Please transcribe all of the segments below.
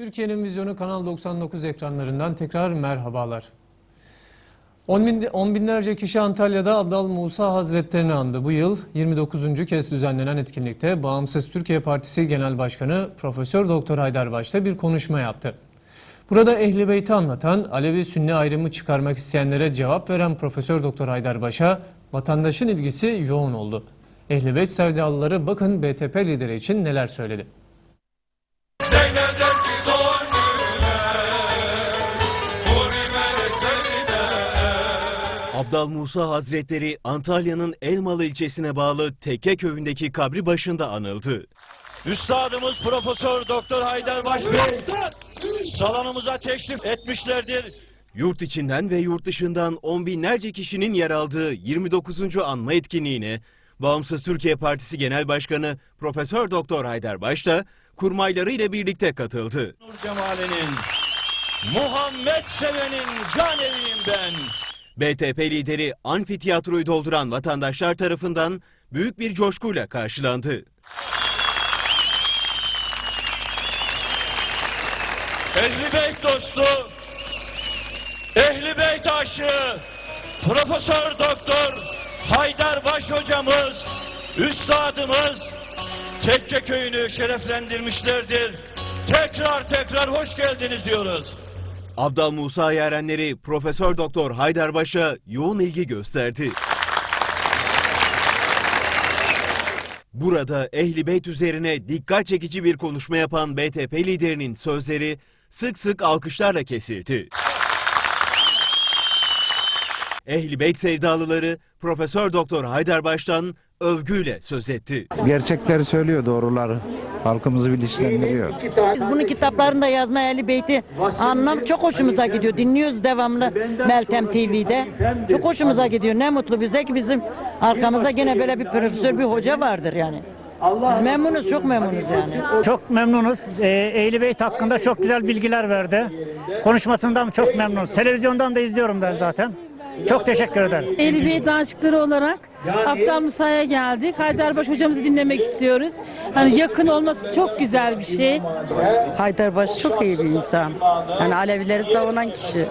Türkiye'nin vizyonu Kanal 99 ekranlarından tekrar merhabalar. On, bin, on binlerce kişi Antalya'da Abdal Musa Hazretlerini andı. Bu yıl 29. kez düzenlenen etkinlikte Bağımsız Türkiye Partisi Genel Başkanı Profesör Doktor Haydar Baş'ta bir konuşma yaptı. Burada Ehli Beyt'i anlatan, Alevi-Sünni ayrımı çıkarmak isteyenlere cevap veren Profesör Doktor Haydar Baş'a vatandaşın ilgisi yoğun oldu. Ehli Beyt sevdalıları bakın BTP lideri için neler söyledi. Abdal Musa Hazretleri Antalya'nın Elmalı ilçesine bağlı Tekke köyündeki kabri başında anıldı. Üstadımız Profesör Doktor Haydar Baş Bey salonumuza teşrif etmişlerdir. Yurt içinden ve yurt dışından on binlerce kişinin yer aldığı 29. anma etkinliğine Bağımsız Türkiye Partisi Genel Başkanı Profesör Doktor Haydar Baş da kurmayları ile birlikte katıldı. Nur Cemali'nin, Muhammed Seven'in can eviyim ben. BTP lideri amfiteyatroyu dolduran vatandaşlar tarafından büyük bir coşkuyla karşılandı. Ehli Beyt dostu, Ehli Beyt aşığı, Profesör Doktor Haydar Baş hocamız, üstadımız Tekke köyünü şereflendirmişlerdir. Tekrar tekrar hoş geldiniz diyoruz. Abdal Musa yarenleri Profesör Doktor Haydarbaş'a yoğun ilgi gösterdi. Burada Ehli Beyt üzerine dikkat çekici bir konuşma yapan BTP liderinin sözleri sık sık alkışlarla kesildi. Ehli Beyt sevdalıları Profesör Doktor Haydarbaş'tan övgüyle söz etti. Gerçekleri söylüyor doğruları. Halkımızı bilinçlendiriyor. Biz bunun kitaplarında yazma Ehli Beyti anlam çok hoşumuza gidiyor. Dinliyoruz devamlı Meltem TV'de. Çok hoşumuza gidiyor. Ne mutlu bize ki bizim arkamızda gene böyle bir profesör, bir hoca vardır yani. Biz memnunuz, çok memnunuz yani. Çok memnunuz. Ee, Eğli Beyt hakkında çok güzel bilgiler verdi. Konuşmasından çok memnunuz. Televizyondan da izliyorum ben zaten. Çok teşekkür ederiz. Ehli Beyt aşıkları olarak Abdal Musa'ya geldik. Haydarbaş hocamızı dinlemek istiyoruz. Hani yakın olması çok güzel bir şey. Haydarbaş çok iyi bir insan. Yani Alevileri savunan kişi.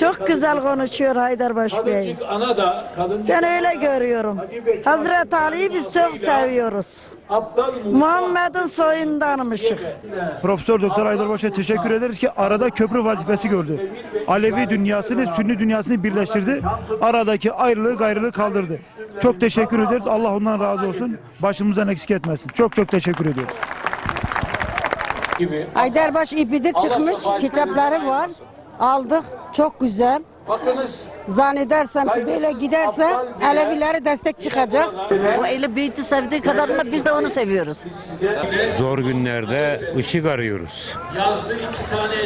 Çok güzel konuşuyor Haydarbaş Bey. Ben öyle görüyorum. Hazreti Ali'yi biz çok seviyoruz. Muhammed'in soyundanmışık. Profesör Doktor Aydarbaş'a teşekkür ederiz ki arada köprü vazifesi gördü. Alevi dünyasını, Sünni dünyasını birleştirdi. Aradaki ayrılığı gayrılığı kaldırdı. Çok teşekkür ederiz. Allah ondan razı olsun. Başımızdan eksik etmesin. Çok çok teşekkür ediyoruz. Haydarbaş ipidir çıkmış. Kitapları var. Aldık. Çok güzel. Zannedersem ki böyle giderse Alevilere destek çıkacak. O Ehli Beyt'i sevdiği kadarıyla biz de onu seviyoruz. Zor günlerde ışık arıyoruz.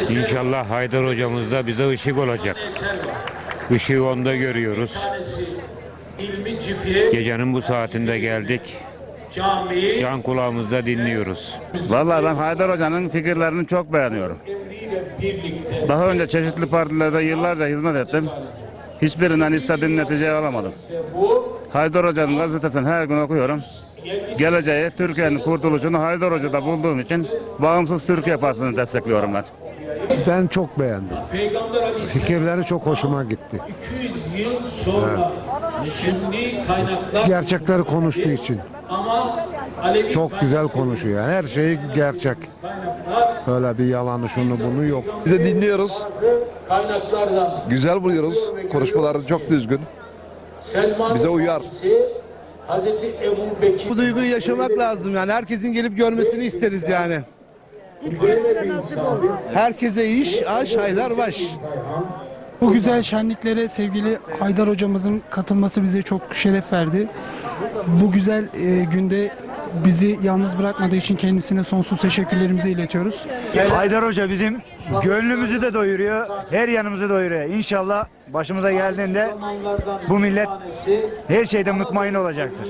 İnşallah Haydar hocamız da bize ışık olacak. Işığı onda görüyoruz. Gecenin bu saatinde geldik. Can kulağımızda dinliyoruz. Vallahi ben Haydar Hoca'nın fikirlerini çok beğeniyorum. Daha önce çeşitli partilerde yıllarca hizmet ettim. Hiçbirinden istediğim neticeyi alamadım. Haydar Hoca'nın gazetesini her gün okuyorum. Geleceği, Türkiye'nin kurtuluşunu Haydar Hoca'da bulduğum için Bağımsız Türkiye Partisi'ni destekliyorum ben. Ben çok beğendim. Fikirleri çok hoşuma gitti. Gerçekleri konuştuğu için. Çok güzel konuşuyor. Her şey gerçek. Öyle bir yalanı şunu bunu yok. Biz de dinliyoruz. Güzel buluyoruz. Konuşmaları çok düzgün. Bize uyar. Bu duyguyu yaşamak lazım yani. Herkesin gelip görmesini isteriz yani. Herkese iş, aş, haydar baş. Bu güzel şenliklere sevgili Haydar hocamızın katılması bize çok şeref verdi. Bu güzel e, günde bizi yalnız bırakmadığı için kendisine sonsuz teşekkürlerimizi iletiyoruz. Haydar Hoca bizim gönlümüzü de doyuruyor, her yanımızı doyuruyor. İnşallah başımıza geldiğinde bu millet her şeyden mutmain olacaktır.